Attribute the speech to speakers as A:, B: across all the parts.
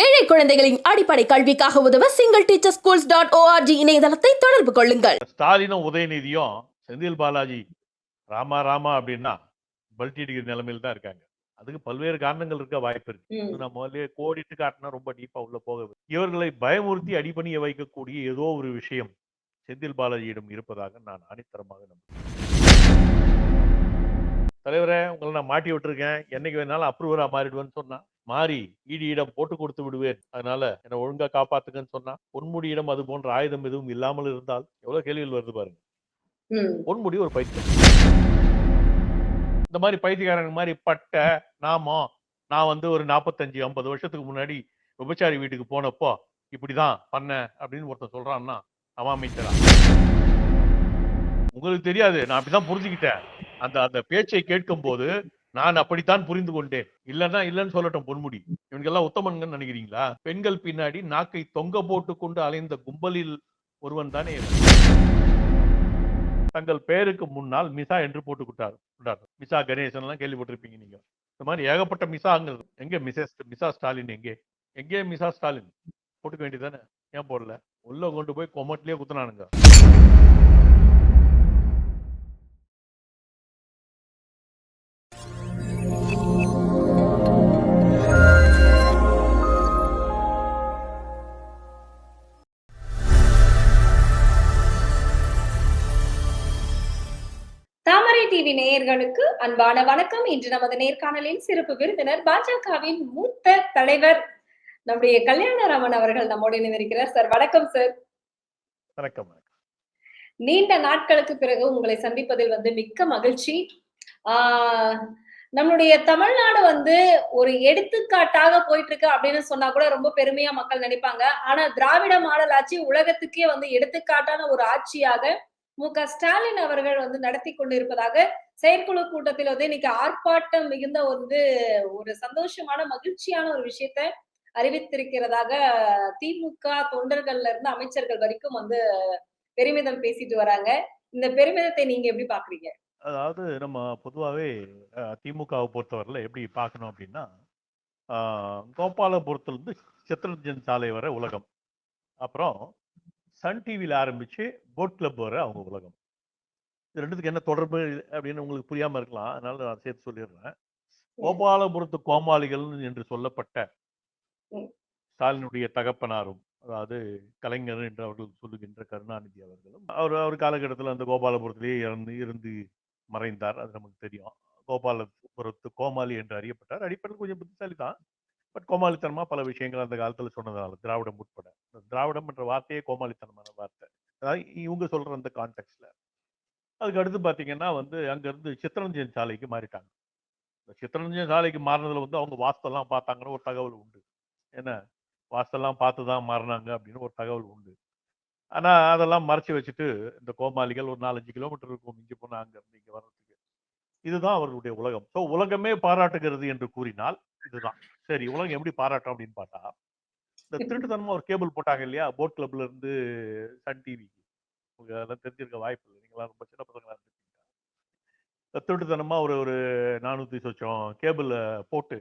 A: ஏழை குழந்தைகளின் அடிப்படை கல்விக்காக உதவ single teacher schools dot org இணையதளத்தை தொடர்பு கொள்ளுங்கள்
B: ஸ்டாலினும் உதயநிதியும் செந்தில் பாலாஜி ராமா ராமா அப்படின்னா பல்டி டிகிரி நிலைமையில தான் இருக்காங்க அதுக்கு பல்வேறு காரணங்கள் இருக்க வாய்ப்பு இருக்கு நம்ம கோடிட்டு காட்டினா ரொம்ப டீப்பா உள்ள போக இவர்களை பயமுறுத்தி அடிப்பணிய வைக்கக்கூடிய ஏதோ ஒரு விஷயம் செந்தில் பாலாஜியிடம் இருப்பதாக நான் அடித்தரமாக நம்புகிறேன் தலைவரே உங்களை நான் மாட்டி விட்டுருக்கேன் என்னைக்கு வேணாலும் அப்ரூவரா மாறிடுவேன்னு சொன்னா மாறி ஈடியிடம் போட்டு கொடுத்து விடுவேன் அதனால என்னை ஒழுங்கா காப்பாத்துங்கன்னு சொன்னா பொன்முடியிடம் அது போன்ற ஆயுதம் எதுவும் இல்லாமல் இருந்தால் எவ்வளவு கேள்விகள் வருது பாருங்க பொன்முடி ஒரு பைத்தியம் இந்த மாதிரி பைத்தியக்காரங்க மாதிரி பட்ட நாமோ நான் வந்து ஒரு நாற்பத்தஞ்சு ஐம்பது வருஷத்துக்கு முன்னாடி விபச்சாரி வீட்டுக்கு போனப்போ இப்படிதான் பண்ண அப்படின்னு ஒருத்தன் சொல்றான்னா அவன் அமைச்சரா உங்களுக்கு தெரியாது நான் அப்படிதான் புரிஞ்சுக்கிட்டேன் அந்த அந்த பேச்சை கேட்கும் போது நான் அப்படித்தான் புரிந்து கொண்டேன் இல்லன்னா இல்லைன்னு சொல்லட்டும் பொன்முடி இவனுக்கெல்லாம் உத்தமன்கள் நினைக்கிறீங்களா பெண்கள் பின்னாடி நாக்கை தொங்க போட்டு கொண்டு அலைந்த கும்பலில் ஒருவன் தானே தங்கள் பெயருக்கு முன்னால் மிசா என்று போட்டுக்கிட்டார் மிசா கணேசன் எல்லாம் கேள்விப்பட்டிருப்பீங்க நீங்க இந்த மாதிரி ஏகப்பட்ட மிசாங்கிறது எங்கே மிசஸ் மிசா ஸ்டாலின் எங்கே எங்கே மிசா ஸ்டாலின் போட்டுக்க வேண்டியதானே ஏன் போடல உள்ள கொண்டு போய் கொமட்லயே குத்துனானுங்க
A: டிவி நேயர்களுக்கு அன்பான வணக்கம் இன்று நமது நேர்காணலின் சிறப்பு விருந்தினர் பாஜகவின் மூத்த தலைவர் நம்முடைய கல்யாணராமன் அவர்கள் நம்மோடு இணைந்திருக்கிறார் சார் வணக்கம் சார் வணக்கம் நீண்ட நாட்களுக்கு பிறகு உங்களை சந்திப்பதில் வந்து மிக்க மகிழ்ச்சி நம்மளுடைய தமிழ்நாடு வந்து ஒரு எடுத்துக்காட்டாக போயிட்டு இருக்கு அப்படின்னு சொன்னா கூட ரொம்ப பெருமையா மக்கள் நினைப்பாங்க ஆனா திராவிட மாடல் ஆட்சி உலகத்துக்கே வந்து எடுத்துக்காட்டான ஒரு ஆட்சியாக மு க ஸ்டாலின் அவர்கள் வந்து நடத்தி கொண்டிருப்பதாக செயற்குழு கூட்டத்தில் வந்து இன்னைக்கு ஆர்ப்பாட்டம் மிகுந்த வந்து ஒரு சந்தோஷமான மகிழ்ச்சியான ஒரு விஷயத்த அறிவித்திருக்கிறதாக திமுக தொண்டர்கள்ல இருந்து அமைச்சர்கள் வரைக்கும் வந்து பெருமிதம் பேசிட்டு வராங்க இந்த பெருமிதத்தை நீங்க எப்படி பாக்குறீங்க
B: அதாவது நம்ம பொதுவாகவே திமுகவை பொறுத்தவரையில் எப்படி பார்க்கணும் அப்படின்னா கோபாலபுரத்துலேருந்து சித்திரஞ்சன் சாலை வர உலகம் அப்புறம் சன் டிவியில் ஆரம்பித்து போட் கிளப் வர அவங்க உலகம் இது ரெண்டுத்துக்கு என்ன தொடர்பு அப்படின்னு உங்களுக்கு புரியாமல் இருக்கலாம் அதனால நான் சேர்த்து சொல்லிடுறேன் கோபாலபுரத்து கோமாளிகள் என்று சொல்லப்பட்ட ஸ்டாலினுடைய தகப்பனாரும் அதாவது கலைஞர் என்று அவர்கள் சொல்லுகின்ற கருணாநிதி அவர்களும் அவர் அவர் காலகட்டத்தில் அந்த கோபாலபுரத்திலேயே இறந்து இருந்து மறைந்தார் அது நமக்கு தெரியும் கோபாலபுரத்து கோமாளி என்று அறியப்பட்டார் அடிப்படையில் கொஞ்சம் புத்திசாலி தான் பட் கோமாளித்தனமாக பல விஷயங்கள் அந்த காலத்தில் சொன்னதுனால திராவிடம் உட்பட திராவிடம் என்ற வார்த்தையே கோமாளித்தனமான வார்த்தை அதாவது இவங்க சொல்கிற அந்த கான்டெக்ட்ல அதுக்கு அடுத்து பார்த்தீங்கன்னா வந்து அங்கேருந்து சித்திரஞ்சன் சாலைக்கு மாறிட்டாங்க இந்த சித்திரஞ்சன் சாலைக்கு மாறினதில் வந்து அவங்க வாஸ்தெல்லாம் பார்த்தாங்கன்னு ஒரு தகவல் உண்டு என்ன வாஸ்தெல்லாம் பார்த்து தான் மாறினாங்க அப்படின்னு ஒரு தகவல் உண்டு ஆனால் அதெல்லாம் மறைச்சி வச்சுட்டு இந்த கோமாளிகள் ஒரு நாலஞ்சு கிலோமீட்டர் இருக்கும் இங்கே போனால் அங்கேருந்து இங்கே வர்றதுக்கு இதுதான் அவர்களுடைய உலகம் ஸோ உலகமே பாராட்டுகிறது என்று கூறினால் இதுதான் சரி உலகம் எப்படி பாராட்டும் அப்படின்னு பார்த்தா இந்த திருட்டுத்தனமா ஒரு கேபிள் போட்டாங்க இல்லையா போட் கிளப்ல இருந்து சன் டிவி உங்களுக்கு அதெல்லாம் தெரிஞ்சிருக்க வாய்ப்பு இல்லை நீங்களாம் ரொம்ப சின்ன பசங்களா இருந்துருக்கீங்க திருட்டுத்தனமா ஒரு ஒரு நானூத்தி சொச்சம் கேபிள் போட்டு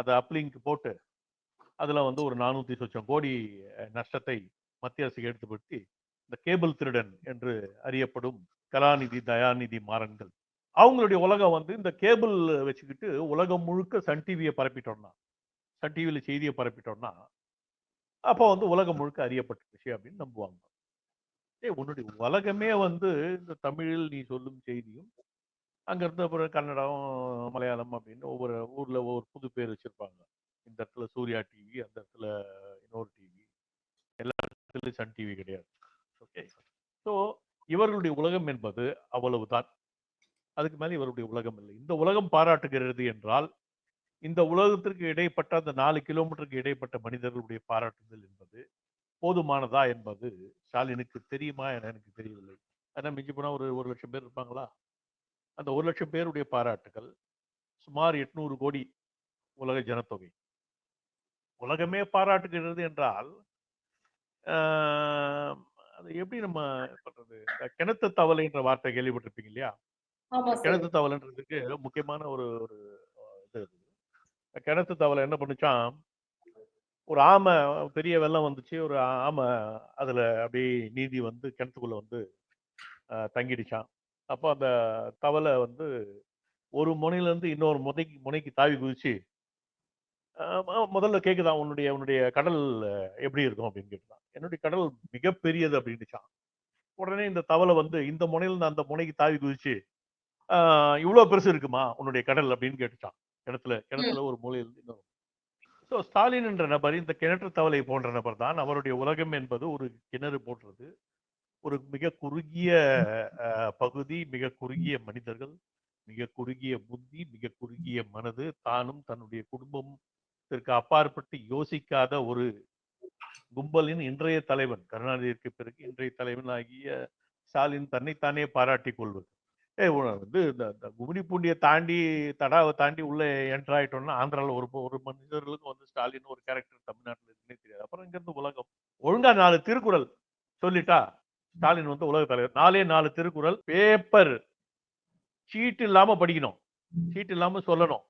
B: அதை அப்லிங்க் போட்டு அதுல வந்து ஒரு நானூத்தி சொச்சம் கோடி நஷ்டத்தை மத்திய அரசுக்கு எடுத்துப்படுத்தி இந்த கேபிள் திருடன் என்று அறியப்படும் கலாநிதி தயாநிதி மாறன்கள் அவங்களுடைய உலகம் வந்து இந்த கேபிள் வச்சுக்கிட்டு உலகம் முழுக்க சன் டிவியை பரப்பிட்டோம்னா சன் டிவியில் செய்தியை பரப்பிட்டோம்னா அப்போ வந்து உலகம் முழுக்க அறியப்பட்ட விஷயம் அப்படின்னு நம்புவாங்க ஏ உன்னுடைய உலகமே வந்து இந்த தமிழில் நீ சொல்லும் செய்தியும் அங்கேருந்து அப்புறம் கன்னடம் மலையாளம் அப்படின்னு ஒவ்வொரு ஊரில் ஒவ்வொரு புது பேர் வச்சுருப்பாங்க இந்த இடத்துல சூர்யா டிவி அந்த இடத்துல இன்னொரு டிவி எல்லா இடத்துலையும் சன் டிவி கிடையாது ஓகே ஸோ இவர்களுடைய உலகம் என்பது அவ்வளவுதான் அதுக்கு மேலே இவருடைய உலகம் இல்லை இந்த உலகம் பாராட்டுகிறது என்றால் இந்த உலகத்திற்கு இடைப்பட்ட அந்த நாலு கிலோமீட்டருக்கு இடைப்பட்ட மனிதர்களுடைய பாராட்டுதல் என்பது போதுமானதா என்பது ஸ்டாலினுக்கு தெரியுமா என எனக்கு தெரியவில்லை ஏன்னா மிஞ்சி போனால் ஒரு ஒரு லட்சம் பேர் இருப்பாங்களா அந்த ஒரு லட்சம் பேருடைய பாராட்டுகள் சுமார் எட்நூறு கோடி உலக ஜனத்தொகை உலகமே பாராட்டுகிறது என்றால் அது எப்படி நம்ம பண்ணுறது கிணத்து கிணத்து தவளைன்ற வார்த்தை கேள்விப்பட்டிருப்பீங்க இல்லையா கிணத்து தவளைன்றதுக்கு முக்கியமான ஒரு ஒரு இது இருக்குது கிணத்து தவளை என்ன பண்ணுச்சான் ஒரு ஆமை பெரிய வெள்ளம் வந்துச்சு ஒரு ஆமை அதில் அப்படியே நீதி வந்து கிணத்துக்குள்ளே வந்து தங்கிடுச்சான் அப்போ அந்த தவளை வந்து ஒரு முனையிலேருந்து இன்னொரு முனைக்கு முனைக்கு தாவி குதிச்சு முதல்ல கேட்குதான் உன்னுடைய உன்னுடைய கடல் எப்படி இருக்கும் அப்படின்னு கேட்டுதான் என்னுடைய கடல் மிகப்பெரியது அப்படின்னுச்சான் உடனே இந்த தவளை வந்து இந்த முனையிலேருந்து அந்த முனைக்கு தாவி குதிச்சு இவ்வளோ பெருசு இருக்குமா உன்னுடைய கடல் அப்படின்னு கேட்டுட்டான் கிணத்துல கிணத்துல ஒரு மூலையில் இன்னும் ஸோ ஸ்டாலின் என்ற நபர் இந்த கிணற்று தவளை போன்ற நபர் தான் அவருடைய உலகம் என்பது ஒரு கிணறு போன்றது ஒரு மிக குறுகிய பகுதி மிக குறுகிய மனிதர்கள் மிக குறுகிய புத்தி மிக குறுகிய மனது தானும் தன்னுடைய குடும்பம் இதற்கு அப்பாற்பட்டு யோசிக்காத ஒரு கும்பலின் இன்றைய தலைவன் கருணாநிதிக்கு பிறகு இன்றைய தலைவன் ஆகிய ஸ்டாலின் தன்னைத்தானே பாராட்டி கொள்வது வந்து இந்த குமிடி பூண்டியை தாண்டி தடாவை தாண்டி உள்ளே என்ட்ராயிட்டோம்னா ஆந்திராவில் ஒரு ஒரு மனிதர்களுக்கும் வந்து ஸ்டாலின் ஒரு கேரக்டர் தமிழ்நாட்டில் இருக்குன்னே தெரியாது அப்புறம் இங்கேருந்து உலகம் ஒழுங்கா நாலு திருக்குறள் சொல்லிட்டா ஸ்டாலின் வந்து உலக தலைவர் நாலே நாலு திருக்குறள் பேப்பர் சீட்டு இல்லாம படிக்கணும் சீட்டு இல்லாம சொல்லணும்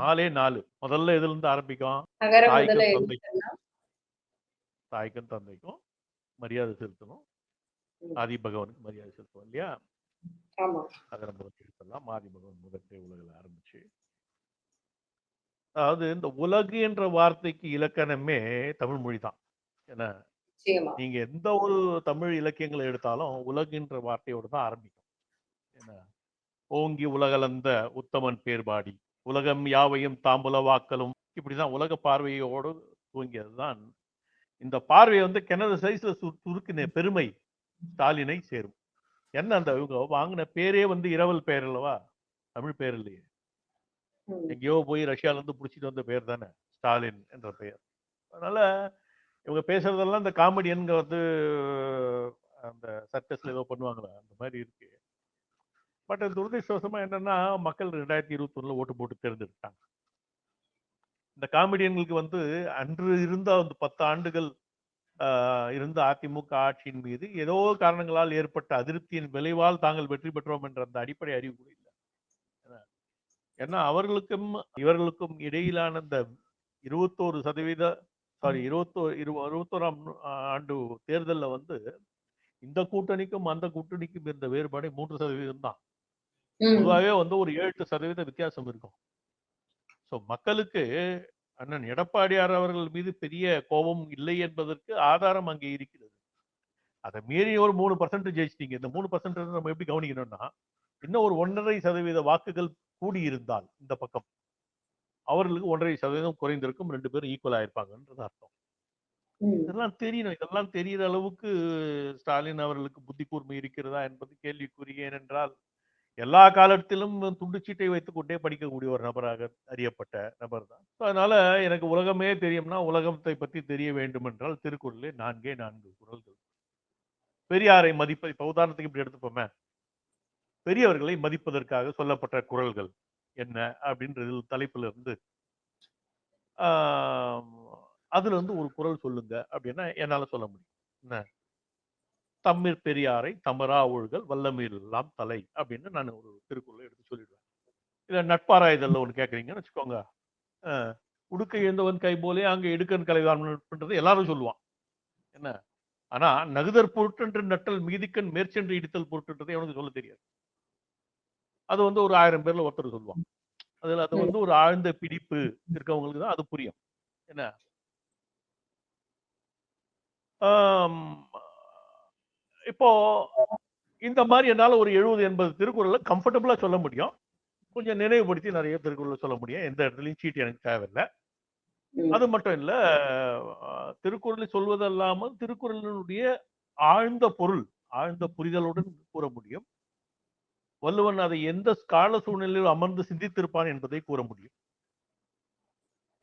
B: நாலே நாலு முதல்ல இதுல இருந்து ஆரம்பிக்கும்
A: தாய்க்கும் தந்தைக்கும்
B: தாய்க்கும் தந்தைக்கும் மரியாதை செலுத்தணும் ஆதி பகவானுக்கு மரியாதை செலுத்தணும் இல்லையா அகரம் முதலாம் பகவன் முதற்கை உலகில் ஆரம்பிச்சு அதாவது இந்த உலகு என்ற வார்த்தைக்கு இலக்கணமே தமிழ் மொழி தான் ஏன்னா நீங்க எந்த ஒரு தமிழ் இலக்கியங்களை எடுத்தாலும் உலகுன்ற வார்த்தையோடு தான் ஆரம்பிக்கும் என்ன ஓங்கி உலகலந்த உத்தமன் பேர்பாடி உலகம் யாவையும் தாம்புல வாக்கலும் இப்படிதான் உலக பார்வையோடு துவங்கியதுதான் இந்த பார்வையை வந்து கிணறு சைஸ்ல சுருக்கின பெருமை ஸ்டாலினை சேரும் என்ன அந்த இவங்க வாங்கின பேரே வந்து இரவல் பெயர் இல்லவா தமிழ் பேர் இல்லையே எங்கேயோ போய் ரஷ்யால இருந்து பிடிச்சிட்டு வந்த பேர் தானே ஸ்டாலின் என்ற பெயர் அதனால இவங்க பேசுறதெல்லாம் இந்த காமெடியன்க வந்து அந்த சர்க்கஸ்ல ஏதோ பண்ணுவாங்களா அந்த மாதிரி இருக்கு பட் துரதிருஷ்டவசமா என்னன்னா மக்கள் ரெண்டாயிரத்தி இருபத்தி ஒண்ணுல ஓட்டு போட்டு தேர்ந்தெடுத்தாங்க இந்த காமெடியன்களுக்கு வந்து அன்று இருந்த அந்த பத்து ஆண்டுகள் இருந்த அதிமுக ஆட்சியின் மீது ஏதோ காரணங்களால் ஏற்பட்ட அதிருப்தியின் விளைவால் தாங்கள் வெற்றி பெற்றோம் என்ற அந்த அடிப்படை அறிவு கூட இல்லை ஏன்னா அவர்களுக்கும் இவர்களுக்கும் இடையிலான இந்த இருபத்தோரு சதவீத சாரி இருபத்தோ இரு இருபத்தோராம் ஆண்டு தேர்தலில் வந்து இந்த கூட்டணிக்கும் அந்த கூட்டணிக்கும் இருந்த வேறுபாடு மூன்று சதவீதம் தான் பொதுவாகவே வந்து ஒரு ஏழு சதவீத வித்தியாசம் இருக்கும் ஸோ மக்களுக்கு அண்ணன் எடப்பாடியார் அவர்கள் மீது பெரிய கோபம் இல்லை என்பதற்கு ஆதாரம் அங்கே இருக்கிறது அதை மீறி ஒரு மூணு பர்சன்ட் ஜெயிச்சிட்டீங்க இந்த மூணு பர்சன்ட் நம்ம எப்படி கவனிக்கணும்னா இன்னும் ஒரு ஒன்றரை சதவீத வாக்குகள் கூடியிருந்தால் இந்த பக்கம் அவர்களுக்கு ஒன்றரை சதவீதம் குறைந்திருக்கும் ரெண்டு பேரும் ஈக்குவல் ஆயிருப்பாங்கன்றது அர்த்தம் இதெல்லாம் தெரியணும் இதெல்லாம் தெரியற அளவுக்கு ஸ்டாலின் அவர்களுக்கு புத்தி கூர்மை இருக்கிறதா என்பது கேள்விக்குரிய ஏனென்றால் எல்லா காலத்திலும் துண்டுச்சீட்டை வைத்துக்கொண்டே படிக்கக்கூடிய ஒரு நபராக அறியப்பட்ட நபர் தான் ஸோ அதனால எனக்கு உலகமே தெரியும்னா உலகத்தை பற்றி தெரிய வேண்டும் என்றால் திருக்குறளே நான்கே நான்கு குரல்கள் பெரியாரை மதிப்ப இப்போ உதாரணத்துக்கு இப்படி எடுத்துப்போமே பெரியவர்களை மதிப்பதற்காக சொல்லப்பட்ட குரல்கள் என்ன அப்படின்றது தலைப்புல இருந்து அதுல இருந்து ஒரு குரல் சொல்லுங்க அப்படின்னா என்னால சொல்ல முடியும் என்ன தம்மிர் பெரியாரை தமரா ஒழுகல் வல்லமீர் எல்லாம் தலை அப்படின்னு நான் ஒரு திருக்குறளை எடுத்து சொல்லிடுவேன் இல்லை நட்பாராயுதல்ல ஒன்று கேட்குறீங்கன்னு வச்சுக்கோங்க உடுக்க எழுந்தவன் கை போலே அங்கே எடுக்கன் கலைதான் எல்லாரும் சொல்லுவான் என்ன ஆனால் நகுதர் பொருட்டென்று நட்டல் மிகுதிக்கண் மேற்சென்று இடித்தல் பொருட்டுன்றதை எனக்கு சொல்ல தெரியாது அது வந்து ஒரு ஆயிரம் பேர்ல ஒருத்தர் சொல்லுவான் அதில் அது வந்து ஒரு ஆழ்ந்த பிடிப்பு இருக்கவங்களுக்கு தான் அது புரியும் என்ன இப்போ இந்த மாதிரி என்னால் ஒரு எழுபது எண்பது திருக்குறளை கம்ஃபர்டபுளாக சொல்ல முடியும் கொஞ்சம் நினைவுபடுத்தி நிறைய திருக்குறளை சொல்ல முடியும் எந்த இடத்துலையும் சீட்டு எனக்கு தேவையில்லை அது மட்டும் இல்லை திருக்குறளை சொல்வதல்லாமல் திருக்குறளினுடைய ஆழ்ந்த பொருள் ஆழ்ந்த புரிதலுடன் கூற முடியும் வள்ளுவன் அதை எந்த கால சூழ்நிலையில் அமர்ந்து சிந்தித்திருப்பான் என்பதை கூற முடியும்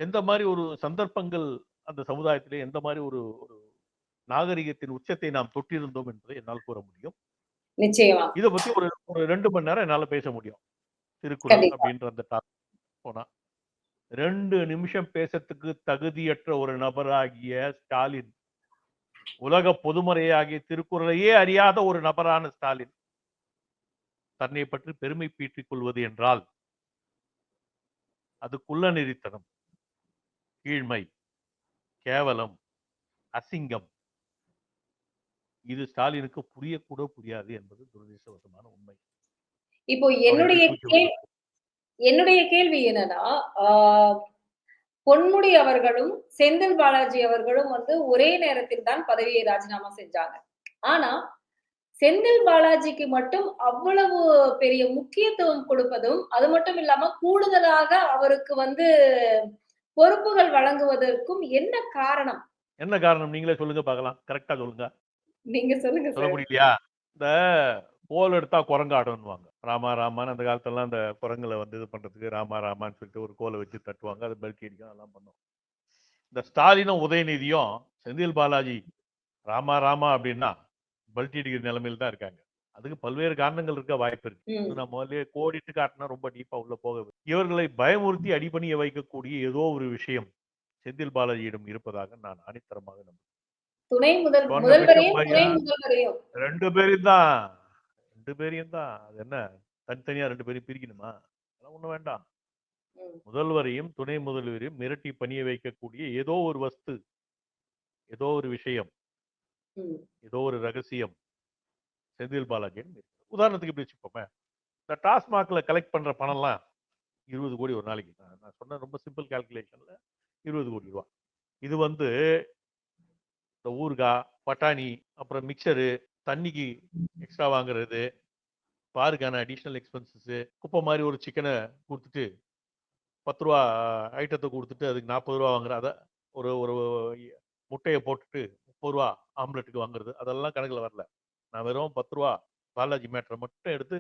B: எந்த மாதிரி ஒரு சந்தர்ப்பங்கள் அந்த சமுதாயத்திலே எந்த மாதிரி ஒரு ஒரு நாகரிகத்தின் உச்சத்தை நாம் தொட்டிருந்தோம் என்பதை என்னால் கூற முடியும் இதை பத்தி ஒரு ஒரு ரெண்டு மணி நேரம் என்னால பேச முடியும் திருக்குறள் அப்படின்ற அந்த போனா ரெண்டு நிமிஷம் பேசத்துக்கு தகுதியற்ற ஒரு நபராகிய ஸ்டாலின் உலக பொதுமறையாகிய திருக்குறளையே அறியாத ஒரு நபரான ஸ்டாலின் தன்னை பற்றி பெருமை பீற்றிக் கொள்வது என்றால் அதுக்குள்ள நிறுத்தனம் நெறித்தனம் கீழ்மை கேவலம் அசிங்கம் இது ஸ்டாலினுக்கு புரியக்கூட புரியாது என்பது துரதிருஷ்டவசமான உண்மை
A: இப்போ என்னுடைய என்னுடைய கேள்வி என்னன்னா பொன்முடி அவர்களும் செந்தில் பாலாஜி அவர்களும் வந்து ஒரே நேரத்தில் தான் பதவியை ராஜினாமா செஞ்சாங்க ஆனா செந்தில் பாலாஜிக்கு மட்டும் அவ்வளவு பெரிய முக்கியத்துவம் கொடுப்பதும் அது மட்டும் இல்லாம கூடுதலாக அவருக்கு வந்து பொறுப்புகள் வழங்குவதற்கும் என்ன காரணம்
B: என்ன காரணம் நீங்களே சொல்லுங்க பார்க்கலாம் கரெக்டா சொல்லுங்க நீங்க சொல்லுங்க சொல்ல முடியலையா இந்த கோல் எடுத்தா குரங்காடுன்னுவாங்க ராமா ராமான்னு அந்த காலத்துலலாம் அந்த குரங்களை வந்து இது பண்றதுக்கு ராமா ராமான்னு சொல்லிட்டு ஒரு கோலை வச்சு தட்டுவாங்க அது பெருக்கி அடிக்கும் அதெல்லாம் பண்ணுவோம் இந்த ஸ்டாலினும் உதயநிதியும் செந்தில் பாலாஜி ராமா ராமா அப்படின்னா பல்டி அடிக்கிற நிலைமையில தான் இருக்காங்க அதுக்கு பல்வேறு காரணங்கள் இருக்க வாய்ப்பு இருக்கு நம்ம முதலே கோடிட்டு காட்டினா ரொம்ப டீப்பா உள்ள போக இவர்களை பயமுறுத்தி அடிபணிய வைக்கக்கூடிய ஏதோ ஒரு விஷயம் செந்தில் பாலாஜியிடம் இருப்பதாக நான் அனித்தரமாக நம்புகிறேன்
A: துணை முதல் முதல்வரையும் துணை முதல்வரையும்
B: ரெண்டு பேரும் தான் ரெண்டு பேரையும் தான் அது என்ன தனித்தனியா ரெண்டு பேரையும் பிரிக்கணுமா அதெல்லாம் ஒண்ணு வேண்டாம் முதல்வரையும் துணை முதல்வரையும் மிரட்டி பணிய வைக்கக்கூடிய ஏதோ ஒரு வஸ்து ஏதோ ஒரு விஷயம் ஏதோ ஒரு ரகசியம் செந்தில் பாலாஜி உதாரணத்துக்கு இப்படி வச்சுப்போமே இந்த டாஸ்மாக்ல கலெக்ட் பண்ற பணம்லாம் இருபது கோடி ஒரு நாளைக்கு நான் சொன்ன ரொம்ப சிம்பிள் கால்குலேஷன்ல இருபது கோடி ரூபா இது வந்து இந்த ஊறுகாய் பட்டாணி அப்புறம் மிக்சரு தண்ணிக்கு எக்ஸ்ட்ரா வாங்குறது பாருக்கான அடிஷ்னல் எக்ஸ்பென்சஸ்ஸு குப்பை மாதிரி ஒரு சிக்கனை கொடுத்துட்டு பத்து ரூபா ஐட்டத்தை கொடுத்துட்டு அதுக்கு நாற்பது ரூபா வாங்குற அதை ஒரு ஒரு முட்டையை போட்டுட்டு முப்பது ரூபா ஆம்லெட்டுக்கு வாங்குறது அதெல்லாம் கணக்கில் வரல நான் வெறும் பத்து ரூபா பாலாஜி மேட்ரை மட்டும் எடுத்து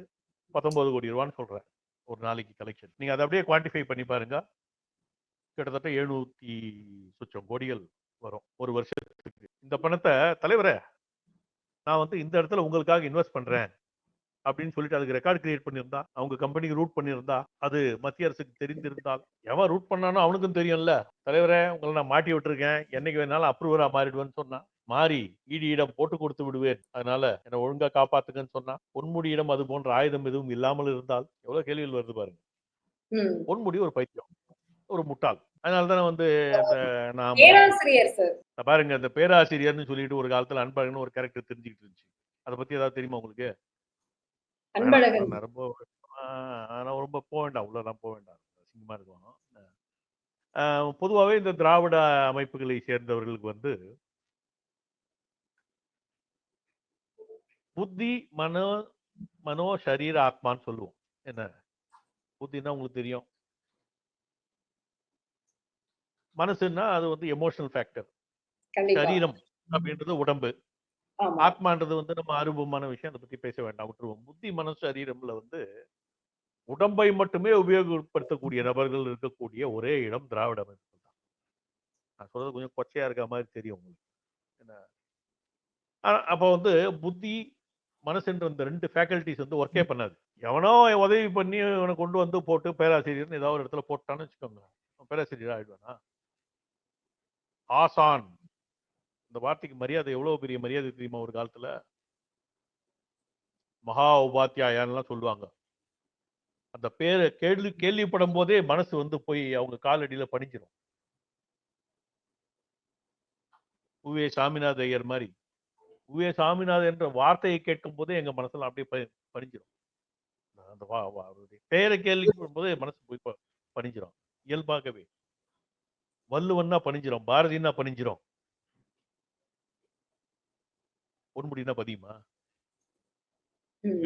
B: பத்தொம்பது கோடி ரூபான்னு சொல்கிறேன் ஒரு நாளைக்கு கலெக்ஷன் நீங்கள் அதை அப்படியே குவான்டிஃபை பண்ணி பாருங்க கிட்டத்தட்ட எழுநூற்றி சுச்சம் கோடிகள் வரும் ஒரு வருஷத்துக்கு இந்த பணத்தை தலைவரே நான் வந்து இந்த இடத்துல உங்களுக்காக இன்வெஸ்ட் பண்றேன் அப்படின்னு சொல்லிட்டு அதுக்கு ரெக்கார்டு கிரியேட் பண்ணியிருந்தா அவங்க கம்பெனிக்கு ரூட் பண்ணியிருந்தா அது மத்திய அரசுக்கு தெரிந்திருந்தால் எவன் ரூட் பண்ணானோ அவனுக்கும் தெரியும்ல தலைவரே உங்களை நான் மாட்டி விட்டுருக்கேன் என்னைக்கு வேணாலும் அப்ரூவரா மாறிடுவேன்னு சொன்னா மாறி ஈடியிடம் e போட்டு கொடுத்து விடுவேன் அதனால என்னை ஒழுங்கா காப்பாத்துங்கன்னு சொன்னா பொன்முடியிடம் அது போன்ற ஆயுதம் எதுவும் இல்லாமல் இருந்தால் எவ்வளவு கேள்விகள் வருது பாருங்க பொன்முடி ஒரு பைத்தியம் ஒரு முட்டாள் அதனாலதான் வந்து நான் பாருங்க இந்த பேராசிரியர்னு சொல்லிட்டு ஒரு காலத்துல அன்பழகன் ஒரு கேரக்டர் தெரிஞ்சுக்கிட்டு இருந்துச்சு அதை பத்தி ஏதாவது தெரியுமா உங்களுக்கு ரொம்ப ஆனா ரொம்ப போக வேண்டாம் உள்ளதான் போக வேண்டாம் அசிங்கமா இருக்கும் பொதுவாகவே இந்த திராவிட அமைப்புகளை சேர்ந்தவர்களுக்கு வந்து புத்தி மனோ மனோ சரீர ஆத்மான்னு சொல்லுவோம் என்ன புத்தின்னா உங்களுக்கு தெரியும் மனசுன்னா அது வந்து எமோஷனல் ஃபேக்டர் சரீரம் அப்படின்றது உடம்பு ஆத்மான்றது வந்து நம்ம அருபமான விஷயம் அதை பத்தி பேச வேண்டாம் விட்டுருவோம் புத்தி மனசு சரீரம்ல வந்து உடம்பை மட்டுமே உபயோகப்படுத்தக்கூடிய நபர்கள் இருக்கக்கூடிய ஒரே இடம் திராவிட அமைப்பு நான் சொல்றது கொஞ்சம் கொச்சையா இருக்க மாதிரி தெரியும் உங்களுக்கு என்ன அப்போ வந்து புத்தி மனசுன்ற அந்த ரெண்டு ஃபேக்கல்டிஸ் வந்து ஒர்க்கே பண்ணாது எவனோ உதவி பண்ணி இவனை கொண்டு வந்து போட்டு பேராசிரியர்னு ஏதாவது ஒரு இடத்துல போட்டான்னு வச்சுக்கோங்க பேராசிரியர் ஆயிடுவானா ஆசான் இந்த வார்த்தைக்கு மரியாதை எவ்வளவு பெரிய மரியாதை தெரியுமா ஒரு காலத்துல மகா உபாத்தியாயான்லாம் சொல்லுவாங்க அந்த பேரை கேள்வி கேள்விப்படும் போதே மனசு வந்து போய் அவங்க காலடியில பணிஞ்சிடும் உவே சாமிநாத ஐயர் மாதிரி உவே சாமிநாத என்ற வார்த்தையை கேட்கும் போதே எங்க மனசுல அப்படியே பணிஞ்சிடும் அந்த பெயரை கேள்விப்படும் போது மனசு போய் பணிஞ்சிடும் இயல்பாகவே வள்ளுவன்னா பணிஞ்சிரும் பாரதினா பணிஞ்சிரும் பொன்முடினா பதியுமா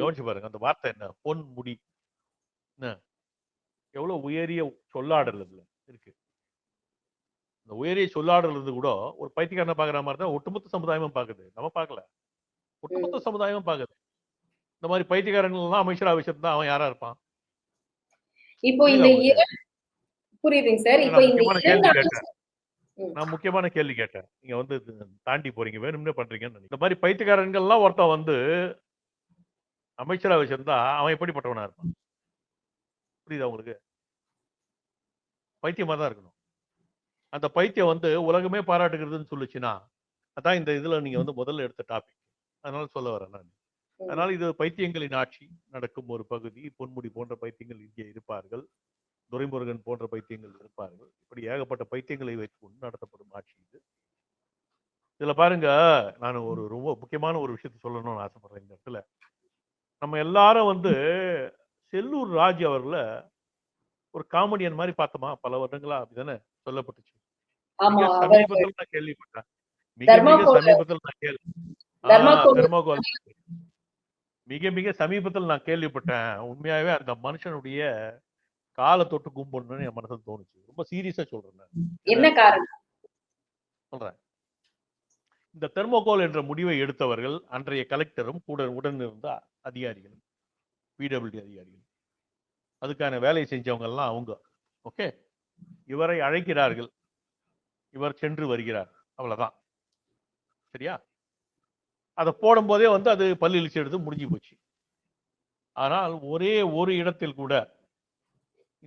B: யோசிச்சு பாருங்க அந்த வார்த்தை என்ன பொன்முடி என்ன எவ்வளவு உயரிய சொல்லாடல் அதுல இருக்கு இந்த உயரிய சொல்லாடல் இருந்து கூட ஒரு பைத்தியக்காரன பாக்குற மாதிரி தான் ஒட்டுமொத்த சமுதாயமும் பாக்குது நம்ம பார்க்கல ஒட்டுமொத்த சமுதாயமும் பாக்குது இந்த மாதிரி பைத்தியக்காரங்கள்லாம் எல்லாம் அமைச்சரா அவன் யாரா இருப்பான் இப்போ இந்த முக்கியமான கேள்வி கேட்டேன் நீங்க வந்து தாண்டி போறீங்க வேணும்னே பண்றீங்கன்னு இந்த மாதிரி பைத்தியக்காரன்கள்லாம் ஒருத்தன் வந்து அமைச்சரா வச்சிருந்தா அவன் எப்படிப்பட்டவனா இருப்பான் புரியுதா உங்களுக்கு பைத்தியமா தான் இருக்கணும் அந்த பைத்தியம் வந்து உலகமே பாராட்டுகிறதுன்னு சொல்லுச்சுன்னா அதான் இந்த இதுல நீங்க வந்து முதல்ல எடுத்த டாபிக் அதனால சொல்ல வரேன் நான் அதனால இது பைத்தியங்களின் ஆட்சி நடக்கும் ஒரு பகுதி பொன்முடி போன்ற பைத்தியங்கள் இங்கே இருப்பார்கள் துரைமுருகன் போன்ற பைத்தியங்கள் இருப்பார்கள் இப்படி ஏகப்பட்ட பைத்தியங்களை வைத்து கொண்டு நடத்தப்படும் ஆட்சி இது இதுல பாருங்க நான் ஒரு ரொம்ப முக்கியமான ஒரு விஷயத்த சொல்லணும்னு ஆசைப்படுறேன் இந்த இடத்துல நம்ம எல்லாரும் வந்து செல்லூர் ராஜ் அவர்ல ஒரு காமெடியன் மாதிரி பார்த்தோமா பல வருடங்களா அப்படிதானே சொல்லப்பட்டுச்சு சமீபத்தில் நான் கேள்விப்பட்டேன் மிக
A: மிக சமீபத்தில் நான் கேள்வி தர்மகோல்
B: மிக மிக சமீபத்தில் நான் கேள்விப்பட்டேன் உண்மையாவே அந்த மனுஷனுடைய காலை தொட்டு கும்பிடணும்னு என் மனசுல தோணுச்சு ரொம்ப சீரியஸா சொல்றேன் என்ன காரணம் சொல்றேன் இந்த தெர்மோகோல் என்ற முடிவை எடுத்தவர்கள் அன்றைய கலெக்டரும் கூட உடன் இருந்த அதிகாரிகள் பிடபிள்யூடி அதிகாரிகள் அதுக்கான வேலையை செஞ்சவங்க எல்லாம் அவங்க ஓகே இவரை அழைக்கிறார்கள் இவர் சென்று வருகிறார் அவ்வளவுதான் சரியா அதை போடும்போதே வந்து அது பல்லிழிச்சு எடுத்து முடிஞ்சு போச்சு ஆனால் ஒரே ஒரு இடத்தில் கூட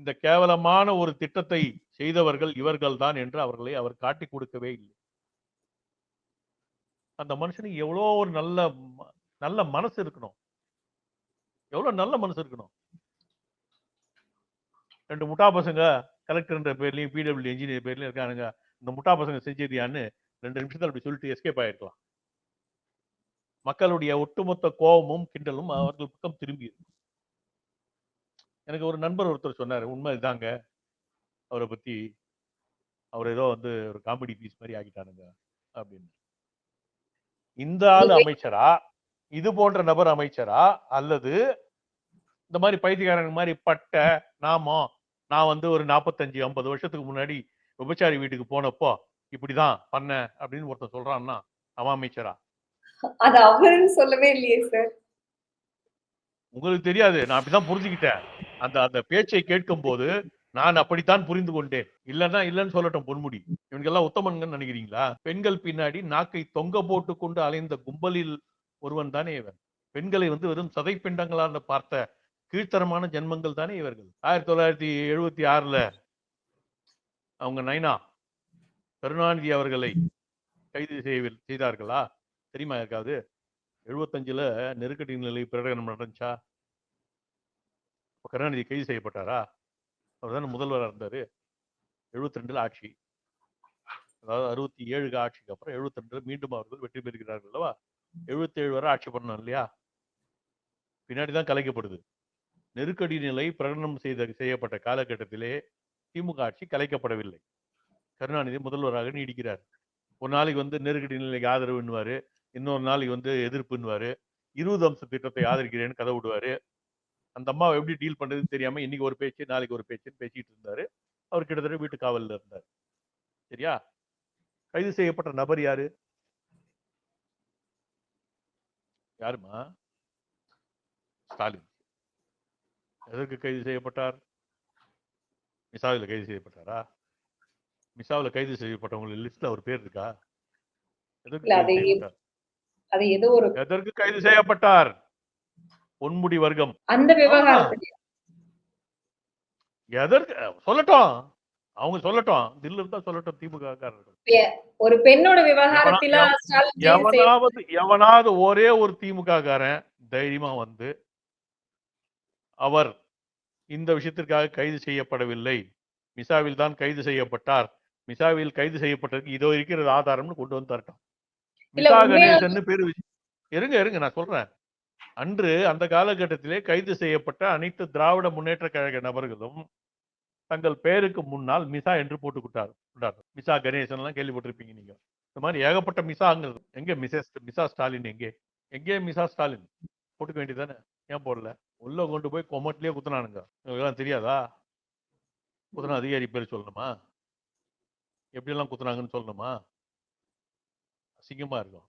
B: இந்த கேவலமான ஒரு திட்டத்தை செய்தவர்கள் இவர்கள்தான் என்று அவர்களை அவர் காட்டி கொடுக்கவே இல்லை அந்த மனுஷனுக்கு எவ்வளோ ஒரு நல்ல நல்ல மனசு இருக்கணும் எவ்வளோ நல்ல மனசு இருக்கணும் ரெண்டு முட்டா பசங்க கலெக்டர்ன்ற பேர்லையும் பிடபிள்யூ இன்ஜினியர் பேர்லையும் இருக்கானுங்க இந்த முட்டா பசங்க செஞ்சிருக்கியான்னு ரெண்டு நிமிஷத்தில் அப்படி சொல்லிட்டு எஸ்கேப் ஆகிருக்கலாம் மக்களுடைய ஒட்டுமொத்த கோபமும் கிண்டலும் அவர்கள் பக்கம் திரும்பி இருக்கும் எனக்கு ஒரு நண்பர் ஒருத்தர் சொன்னார் உண்மை இதாங்க அவரை பற்றி அவர் ஏதோ வந்து ஒரு காமெடி பீஸ் மாதிரி ஆகிட்டானுங்க அப்படின்னு இந்த ஆள் அமைச்சரா இது போன்ற நபர் அமைச்சரா அல்லது இந்த மாதிரி பைத்தியக்காரங்க மாதிரி பட்ட நாமோ நான் வந்து ஒரு நாற்பத்தஞ்சு ஐம்பது வருஷத்துக்கு முன்னாடி விபச்சாரி வீட்டுக்கு போனப்போ இப்படிதான் பண்ண அப்படின்னு ஒருத்தர் சொல்றான்னா அவன் அமைச்சரா
A: அது அவருன்னு சொல்லவே இல்லையே சார்
B: உங்களுக்கு தெரியாது நான் அப்படிதான் புரிஞ்சுக்கிட்டேன் அந்த அந்த பேச்சை கேட்கும் போது நான் அப்படித்தான் புரிந்து கொண்டேன் இல்லைன்னா இல்லன்னு சொல்லட்டும் பொன்முடி இவனுக்கெல்லாம் உத்தமன்கள் நினைக்கிறீங்களா பெண்கள் பின்னாடி நாக்கை தொங்க போட்டு கொண்டு அலைந்த கும்பலில் ஒருவன் தானே இவன் பெண்களை வந்து வெறும் சதை பிண்டங்களான பார்த்த கீழ்த்தரமான ஜென்மங்கள் தானே இவர்கள் ஆயிரத்தி தொள்ளாயிரத்தி எழுபத்தி ஆறுல அவங்க நைனா கருணாநிதி அவர்களை கைது செய்ய செய்தார்களா தெரியுமா இருக்காது எழுபத்தஞ்சுல நெருக்கடி நிலை பிரகடனம் நடந்துச்சா இப்போ கருணாநிதி கைது செய்யப்பட்டாரா அவர் தானே முதல்வராக இருந்தார் எழுபத்தி ரெண்டில் ஆட்சி அதாவது அறுபத்தி ஏழு ஆட்சிக்கு அப்புறம் எழுபத்தி ரெண்டில் மீண்டும் அவர்கள் வெற்றி பெறுகிறார்கள் அல்லவா எழுபத்தி ஏழு வரை ஆட்சி பண்ணணும் இல்லையா பின்னாடி தான் கலைக்கப்படுது நெருக்கடி நிலை பிரகடனம் செய்த செய்யப்பட்ட காலகட்டத்திலே திமுக ஆட்சி கலைக்கப்படவில்லை கருணாநிதி முதல்வராக நீடிக்கிறார் ஒரு நாளைக்கு வந்து நெருக்கடி நிலைக்கு ஆதரவு இன்னொரு நாளைக்கு வந்து எதிர்ப்புன்னுவார் இருபது அம்ச திட்டத்தை ஆதரிக்கிறேன்னு கதை விடுவார் அந்த அம்மா எப்படி டீல் பண்ணுறதுன்னு தெரியாமல் இன்னைக்கு ஒரு பேச்சு நாளைக்கு ஒரு பேச்சுன்னு பேசிட்டு இருந்தார் அவர் கிட்டத்தட்ட வீட்டு காவலில் இருந்தார் சரியா கைது செய்யப்பட்ட நபர் யாரு யாருமா ஸ்டாலின் எதற்கு கைது செய்யப்பட்டார் மிசாவில் கைது செய்யப்பட்டாரா மிசாவில் கைது செய்யப்பட்டவங்க லிஸ்ட்ல அவர் பேர் இருக்கா எதற்கு கைது செய்யப்பட்டார் பொன்முடி வர்க்கம் அந்த எதற்கு சொல்லட்டும் அவங்க சொல்லட்டும் தில்லு இருந்தா சொல்லட்டும் திமுக
A: ஒரு பெண்ணோட விவகாரத்தில
B: எவனாவது எவனாவது ஒரே ஒரு திமுக காரன் தைரியமா வந்து அவர் இந்த விஷயத்திற்காக கைது செய்யப்படவில்லை மிசாவில் தான் கைது செய்யப்பட்டார் மிசாவில் கைது செய்யப்பட்டதுக்கு இதோ இருக்கிறது ஆதாரம்னு கொண்டு வந்து தரட்டும் மிசா கணேசன் பேரு இருங்க இருங்க நான் சொல்றேன் அன்று அந்த காலகட்டத்திலே கைது செய்யப்பட்ட அனைத்து திராவிட முன்னேற்ற கழக நபர்களும் தங்கள் பெயருக்கு முன்னால் மிசா என்று போட்டு கொடுத்தார் மிசா கணேசன் எல்லாம் கேள்விப்பட்டிருப்பீங்க நீங்க இந்த மாதிரி ஏகப்பட்ட மிசாங்கிறது எங்க மிசஸ் மிசா ஸ்டாலின் எங்கே எங்கே மிசா ஸ்டாலின் போட்டுக்க வேண்டியதானே ஏன் போடல உள்ள கொண்டு போய் கொமட்லயே குத்துனானுங்க எல்லாம் தெரியாதா குத்துனா அதிகாரி பேர் சொல்லணுமா எப்படியெல்லாம் குத்துனாங்கன்னு சொல்லணுமா அசிங்கமாக இருக்கும்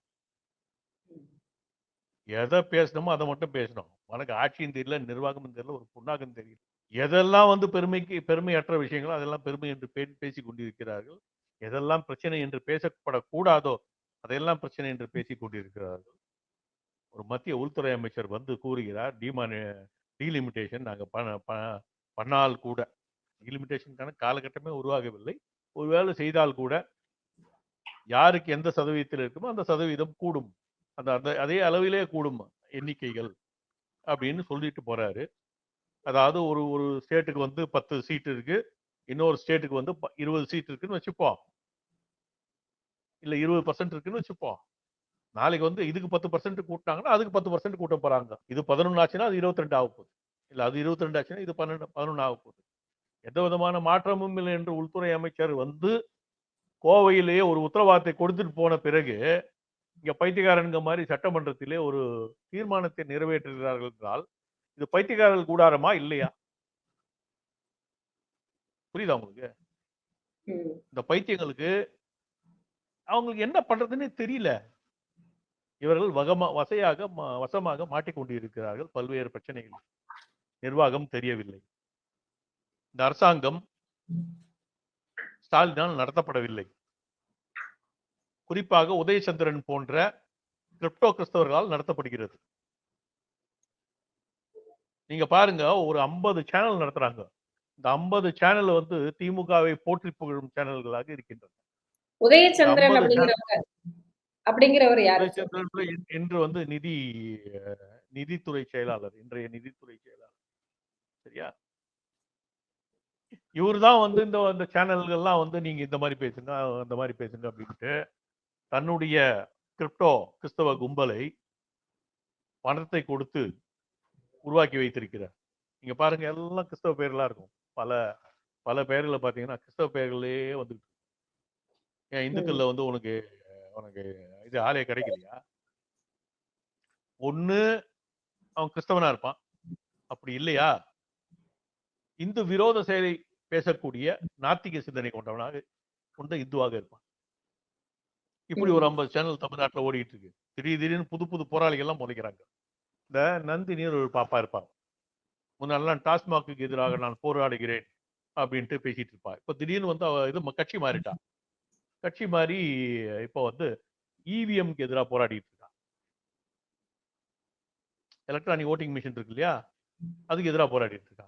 B: எதை பேசணுமோ அதை மட்டும் பேசணும் உனக்கு ஆட்சியும் தெரியல நிர்வாகமும் தெரியல ஒரு புண்ணாக்கம் தெரியல எதெல்லாம் வந்து பெருமைக்கு பெருமையற்ற விஷயங்களோ அதெல்லாம் பெருமை என்று பே பேசி கொண்டிருக்கிறார்கள் எதெல்லாம் பிரச்சனை என்று பேசப்படக்கூடாதோ அதையெல்லாம் பிரச்சனை என்று பேசி கொண்டிருக்கிறார்கள் ஒரு மத்திய உள்துறை அமைச்சர் வந்து கூறுகிறார் டிமான டீலிமிட்டேஷன் நாங்கள் பண்ண பண்ணால் கூட டீலிமிட்டேஷனுக்கான காலகட்டமே உருவாகவில்லை ஒருவேளை செய்தால் கூட யாருக்கு எந்த சதவீதத்தில் இருக்குமோ அந்த சதவீதம் கூடும் அந்த அந்த அதே அளவிலே கூடும் எண்ணிக்கைகள் அப்படின்னு சொல்லிட்டு போறாரு அதாவது ஒரு ஒரு ஸ்டேட்டுக்கு வந்து பத்து சீட் இருக்கு இன்னொரு ஸ்டேட்டுக்கு வந்து இருபது சீட் இருக்குன்னு வச்சுப்போம் இல்லை இருபது பர்சன்ட் இருக்குன்னு வச்சுப்போம் நாளைக்கு வந்து இதுக்கு பத்து பர்சன்ட் கூட்டினாங்கன்னா அதுக்கு பத்து பர்சன்ட் கூட்ட போறாங்க இது பதினொன்று ஆச்சுன்னா அது இருபத்தி ரெண்டு ஆக போகுது இல்லை அது இருபத்தி ரெண்டு ஆச்சுன்னா இது பன்னெண்டு பதினொன்று ஆக போகுது எந்த விதமான மாற்றமும் இல்லை என்று உள்துறை அமைச்சர் வந்து கோவையிலேயே ஒரு உத்தரவாதத்தை கொடுத்துட்டு போன பிறகு இங்க பைத்தியக்காரனுங்க மாதிரி சட்டமன்றத்திலே ஒரு தீர்மானத்தை நிறைவேற்றுகிறார்கள் என்றால் இது பைத்தியக்காரர்கள் கூடாரமா இல்லையா புரியுதா உங்களுக்கு இந்த பைத்தியங்களுக்கு அவங்களுக்கு என்ன பண்றதுன்னு தெரியல இவர்கள் வகமா வசையாக வசமாக மாட்டிக்கொண்டிருக்கிறார்கள் பல்வேறு பிரச்சனைகள் நிர்வாகம் தெரியவில்லை இந்த அரசாங்கம் ஸ்டாலினால் நடத்தப்படவில்லை குறிப்பாக உதயசந்திரன் போன்ற கிரிப்டோ கிறிஸ்தவர்களால் நடத்தப்படுகிறது நீங்க பாருங்க ஒரு ஐம்பது சேனல் நடத்துறாங்க இந்த ஐம்பது சேனல் வந்து திமுகவை போற்றி புகழும் சேனல்களாக இருக்கின்றன
A: உதயச்சந்திரன்
B: என்று வந்து நிதி நிதித்துறை செயலாளர் இன்றைய நிதித்துறை செயலாளர் சரியா இவர் தான் வந்து இந்த சேனல்கள்லாம் வந்து நீங்க இந்த மாதிரி பேசுங்க அந்த மாதிரி பேசுங்க அப்படின்ட்டு தன்னுடைய கிரிப்டோ கிறிஸ்தவ கும்பலை பணத்தை கொடுத்து உருவாக்கி வைத்திருக்கிறார் இங்க பாருங்க எல்லாம் கிறிஸ்தவ பேர்லாம் இருக்கும் பல பல பெயர்களை பார்த்தீங்கன்னா கிறிஸ்தவ பேர்களே வந்துட்டு ஏன் இந்துக்கள்ல வந்து உனக்கு உனக்கு இது ஆலய கிடைக்கலையா ஒண்ணு அவன் கிறிஸ்தவனா இருப்பான் அப்படி இல்லையா இந்து விரோத செயலை பேசக்கூடிய நாத்திக சிந்தனை கொண்டவனாக கொண்ட இந்துவாக இருப்பான் இப்படி ஒரு ஐம்பது சேனல் தமிழ்நாட்டில் ஓடிட்டு இருக்கு திடீர் திடீர்னு புது புது போராளிகள்லாம் முறைக்கிறாங்க இந்த நந்தினியர் ஒரு பாப்பா இருப்பார் முன்னாடிலாம் டாஸ்மாக்கு எதிராக நான் போராடுகிறேன் அப்படின்ட்டு பேசிட்டு இருப்பா இப்போ திடீர்னு வந்து அவ இது கட்சி மாறிட்டா கட்சி மாறி இப்போ வந்து இவிஎம்க்கு e எதிராக போராடிட்டு இருக்கா எலக்ட்ரானிக் ஓட்டிங் மிஷின் இருக்கு இல்லையா அதுக்கு எதிராக போராடிட்டு இருக்கா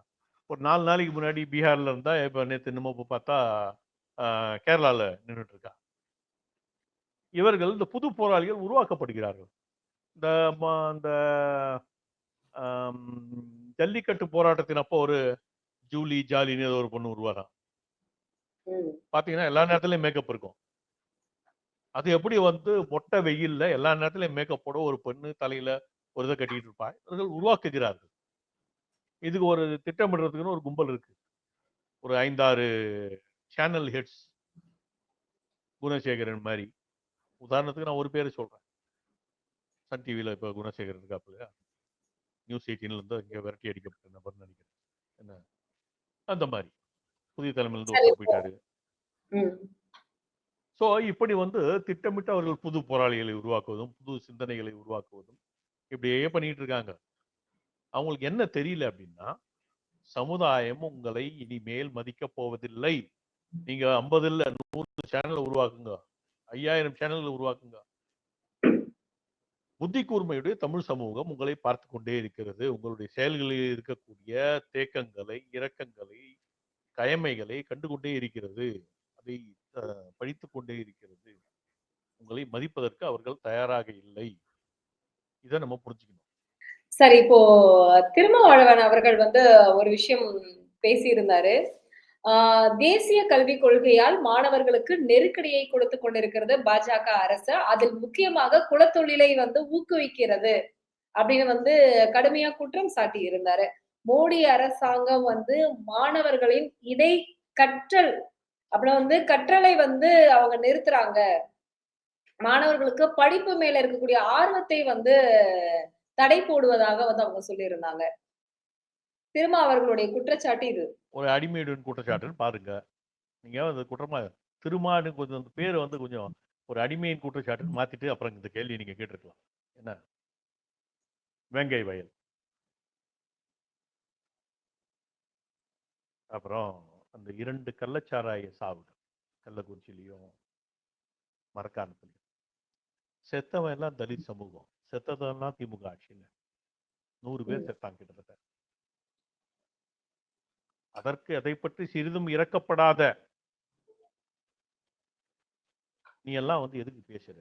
B: ஒரு நாலு நாளைக்கு முன்னாடி பீகார்ல இருந்தா இப்போ நேற்று நம்ம பார்த்தா கேரளாவில் நின்றுட்டு இருக்கா இவர்கள் இந்த புது போராளிகள் உருவாக்கப்படுகிறார்கள் இந்த இந்த ஜல்லிக்கட்டு போராட்டத்தின் அப்போ ஒரு ஜூலி ஜாலின்னு ஏதோ ஒரு பொண்ணு உருவாராம் பாத்தீங்கன்னா எல்லா நேரத்துலயும் மேக்கப் இருக்கும் அது எப்படி வந்து மொட்டை வெயில்ல எல்லா நேரத்திலயும் மேக்கப் போட ஒரு பொண்ணு தலையில ஒரு இதை கட்டிட்டு இருப்பா இவர்கள் உருவாக்குகிறார்கள் இதுக்கு ஒரு திட்டமிடுறதுக்குன்னு ஒரு கும்பல் இருக்கு ஒரு ஐந்தாறு சேனல் ஹெட்ஸ் குணசேகரன் மாதிரி உதாரணத்துக்கு நான் ஒரு பேரை சொல்கிறேன் சன் டிவியில் இப்போ குணசேகர் இருக்காப்புல நியூஸ் நியூஸ் எயிட்டீன்லேருந்து இங்கே விரட்டி அடிக்கப்பட்ட நபர் நினைக்கிறேன் என்ன அந்த மாதிரி புதிய இருந்து போயிட்டாரு ஸோ இப்படி வந்து திட்டமிட்டு அவர்கள் புது போராளிகளை உருவாக்குவதும் புது சிந்தனைகளை உருவாக்குவதும் இப்படியே பண்ணிட்டு இருக்காங்க அவங்களுக்கு என்ன தெரியல அப்படின்னா சமுதாயம் உங்களை இனிமேல் மதிக்க போவதில்லை நீங்க ஐம்பது இல்ல நூறு சேனலை உருவாக்குங்க ஐயாயிரம் சேனல்கள் உருவாக்குங்க புத்தி கூர்மையுடைய தமிழ் சமூகம் உங்களை பார்த்து கொண்டே இருக்கிறது உங்களுடைய செயல்களில் இருக்கக்கூடிய தேக்கங்களை இரக்கங்களை கயமைகளை கண்டுகொண்டே இருக்கிறது அதை படித்து கொண்டே இருக்கிறது உங்களை மதிப்பதற்கு அவர்கள் தயாராக இல்லை இதை நம்ம புரிஞ்சுக்கணும்
A: சரி இப்போ திருமாவளவன் அவர்கள் வந்து ஒரு விஷயம் பேசியிருந்தாரு தேசிய கல்விக் கொள்கையால் மாணவர்களுக்கு நெருக்கடியை கொடுத்து கொண்டிருக்கிறது பாஜக அரசு அதில் முக்கியமாக குலத்தொழிலை வந்து ஊக்குவிக்கிறது அப்படின்னு வந்து கடுமையா குற்றம் சாட்டி இருந்தாரு மோடி அரசாங்கம் வந்து மாணவர்களின் இடை கற்றல் அப்புறம் வந்து கற்றலை வந்து அவங்க நிறுத்துறாங்க மாணவர்களுக்கு படிப்பு மேல இருக்கக்கூடிய ஆர்வத்தை வந்து தடை போடுவதாக வந்து அவங்க சொல்லியிருந்தாங்க திரும்ப அவர்களுடைய குற்றச்சாட்டு இது
B: ஒரு அடிமையுடன் குற்றச்சாட்டுன்னு பாருங்க நீங்கள் அந்த குற்றமா திருமான கொஞ்சம் அந்த பேரை வந்து கொஞ்சம் ஒரு அடிமையின் குற்றச்சாட்டுன்னு மாற்றிட்டு அப்புறம் இந்த கேள்வி நீங்கள் கேட்டிருக்கலாம் என்ன வெங்கை வயல் அப்புறம் அந்த இரண்டு கள்ளச்சாராய சாவுகள் கள்ளக்குறிச்சிலையும் மரக்காணத்துலையும் செத்தவன் எல்லாம் தலித் சமூகம் செத்ததெல்லாம் திமுக ஆட்சியில் நூறு பேர் செத்தாங்க கிட்டத்தட்ட அதற்கு அதை பற்றி சிறிதும் இறக்கப்படாத நீ எல்லாம் வந்து எதுக்கு பேசுற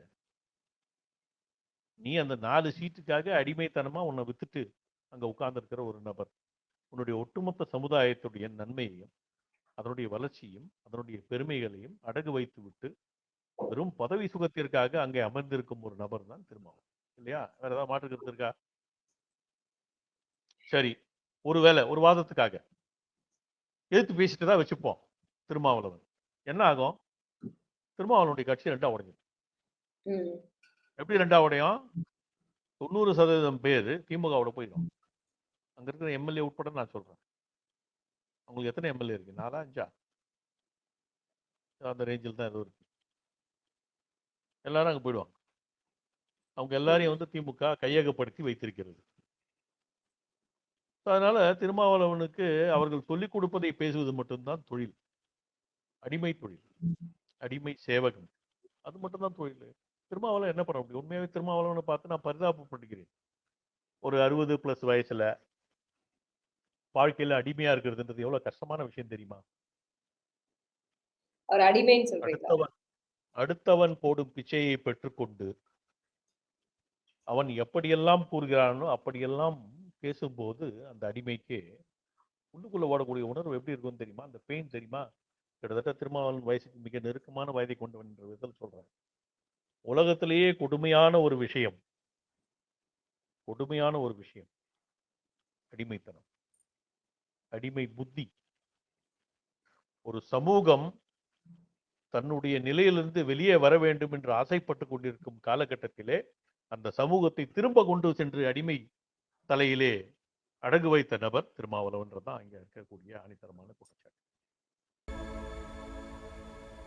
B: நீ அந்த நாலு சீட்டுக்காக அடிமைத்தனமா உன்னை வித்துட்டு அங்க உட்கார்ந்துருக்கிற ஒரு நபர் உன்னுடைய ஒட்டுமொத்த சமுதாயத்துடைய நன்மையையும் அதனுடைய வளர்ச்சியும் அதனுடைய பெருமைகளையும் அடகு வைத்து விட்டு வெறும் பதவி சுகத்திற்காக அங்கே அமர்ந்திருக்கும் ஒரு நபர் தான் திருமாவும் இல்லையா வேற ஏதாவது மாற்று கருத்து இருக்கா சரி ஒருவேளை ஒரு வாதத்துக்காக எடுத்து பேசிட்டு தான் வச்சுப்போம் திருமாவளவன் என்ன ஆகும் திருமாவளவனுடைய கட்சி ரெண்டா உடையும் எப்படி ரெண்டா உடையும் தொண்ணூறு சதவீதம் பேர் திமுகவோட போயிடும் அங்க இருக்கிற எம்எல்ஏ உட்பட நான் சொல்றேன் அவங்களுக்கு எத்தனை எம்எல்ஏ இருக்கு நாலா அஞ்சா அந்த ரேஞ்சில் தான் எதுவும் இருக்கு எல்லாரும் அங்கே போயிடுவாங்க அவங்க எல்லாரையும் வந்து திமுக கையகப்படுத்தி வைத்திருக்கிறது ஸோ அதனால திருமாவளவனுக்கு அவர்கள் சொல்லிக் கொடுப்பதை பேசுவது மட்டும்தான் தொழில் அடிமை தொழில் அடிமை சேவகம் அது மட்டும்தான் தொழில் திருமாவளவன் என்ன பண்ண முடியும் உண்மையாகவே திருமாவளவனை பார்த்து நான் பண்ணிக்கிறேன் ஒரு அறுபது பிளஸ் வயசுல வாழ்க்கையில அடிமையா இருக்கிறதுன்றது எவ்வளவு கஷ்டமான விஷயம் தெரியுமா அடுத்தவன் அடுத்தவன் போடும் பிச்சையை பெற்றுக்கொண்டு அவன் எப்படியெல்லாம் கூறுகிறானோ அப்படியெல்லாம் பேசும்போது அந்த அடிமைக்கு உள்ளுக்குள்ளே ஓடக்கூடிய உணர்வு எப்படி இருக்கும்னு தெரியுமா அந்த பெயின் தெரியுமா கிட்டத்தட்ட திருமாவளவன் வயசுக்கு மிக நெருக்கமான வயதை கொண்டு என்ற விதத்தில் சொல்கிறார் உலகத்திலேயே கொடுமையான ஒரு விஷயம் கொடுமையான ஒரு விஷயம் அடிமைத்தனம் அடிமை புத்தி ஒரு சமூகம் தன்னுடைய நிலையிலிருந்து வெளியே வர வேண்டும் என்று ஆசைப்பட்டு கொண்டிருக்கும் காலகட்டத்திலே அந்த சமூகத்தை திரும்ப கொண்டு சென்று அடிமை தலையிலே அடகு வைத்த நபர் திருமாவளவன்றது தான் இங்கே இருக்கக்கூடிய அணித்தரமான குற்றச்சாட்டு